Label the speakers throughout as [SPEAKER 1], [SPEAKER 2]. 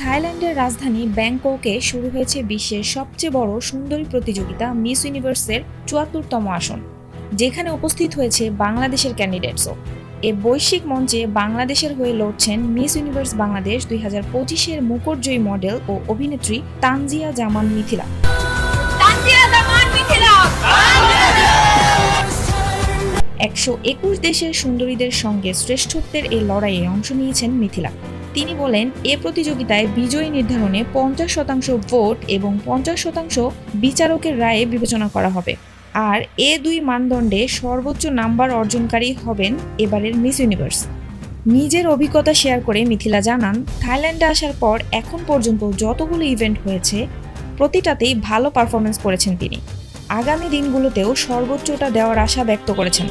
[SPEAKER 1] থাইল্যান্ডের রাজধানী ব্যাংককে শুরু হয়েছে বিশ্বের সবচেয়ে বড় সুন্দরী প্রতিযোগিতা মিস ইউনিভার্সের চুয়াত্তরতম আসন যেখানে উপস্থিত হয়েছে বাংলাদেশের ক্যান্ডিডেটসও। এ বৈশ্বিক মঞ্চে বাংলাদেশের হয়ে লড়ছেন মিস ইউনিভার্স বাংলাদেশ দুই হাজার পঁচিশের মুকুটজয়ী মডেল ও অভিনেত্রী তানজিয়া জামান মিথিলা।
[SPEAKER 2] তানজিয়া জামান মিথিলা!
[SPEAKER 1] একশো একুশ দেশের সুন্দরীদের সঙ্গে শ্রেষ্ঠত্বের এই লড়াইয়ে অংশ নিয়েছেন মিথিলা। তিনি বলেন, এ প্রতিযোগিতায় বিজয়ী নির্ধারণে পঞ্চাশ শতাংশ ভোট এবং পঞ্চাশ শতাংশ বিচারকের রায়ে বিবেচনা করা হবে। আর এ দুই মানদণ্ডে সর্বোচ্চ নাম্বার অর্জনকারী হবেন এবারের মিস ইউনিভার্স। নিজের অভিজ্ঞতা শেয়ার করে মিথিলা জানান, থাইল্যান্ডে আসার পর এখন পর্যন্ত যতগুলো ইভেন্ট হয়েছে, প্রতিটাতেই ভালো পারফরমেন্স করেছেন তিনি। আগামী দিনগুলোতেও সর্বোচ্চটা দেওয়ার আশা ব্যক্ত করেছেন।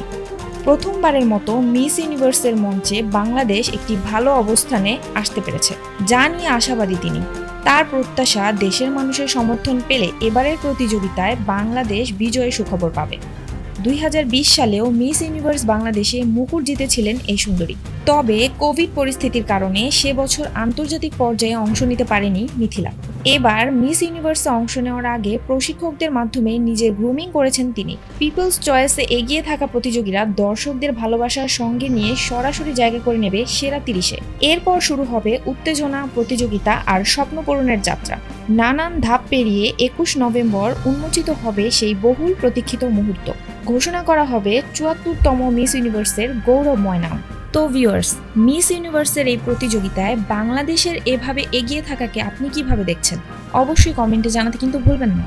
[SPEAKER 1] প্রথমবারের মতো মিস ইউনিভার্সের মঞ্চে বাংলাদেশ একটি ভালো অবস্থানে আসতে পেরেছে, যা নিয়ে আশাবাদী তিনি। তার প্রত্যাশা দেশের মানুষের সমর্থন পেলে এবারের প্রতিযোগিতায় বাংলাদেশ বিজয়ে সুখবর পাবে। দুই হাজার বিশ সালেও মিস ইউনিভার্স বাংলাদেশে মুকুট জিতেছিলেন এই সুন্দরী। তবে কোভিড পরিস্থিতির কারণে সে বছর আন্তর্জাতিক পর্যায়ে অংশ নিতে পারেনি মিথিলা। এবার মিস ইউনিভার্সে অংশ নেওয়ার আগে প্রশিক্ষকদের মাধ্যমে নিজের গ্রুমিং করেছেন তিনি। পিপলস চয়েসে এগিয়ে থাকা প্রতিযোগীরা দর্শকদের ভালোবাসার সঙ্গে নিয়ে সরাসরি জায়গা করে নেবে সেরা তিরিশে। এরপর শুরু হবে উত্তেজনা, প্রতিযোগিতা আর স্বপ্নপূরণের যাত্রা। নানান ধাপ পেরিয়ে একুশ নভেম্বর উন্মোচিত হবে সেই বহুল প্রতীক্ষিত মুহূর্ত। ঘোষণা করা হবে চুয়াত্তরতম মিস ইউনিভার্সের গৌরবময় নাম তো ভিউয়ার্স, মিস ইউনিভার্সের এই প্রতিযোগিতায় বাংলাদেশের এভাবে এগিয়ে থাকাকে আপনি কীভাবে দেখছেন? অবশ্যই কমেন্টে জানাতে কিন্তু ভুলবেন না।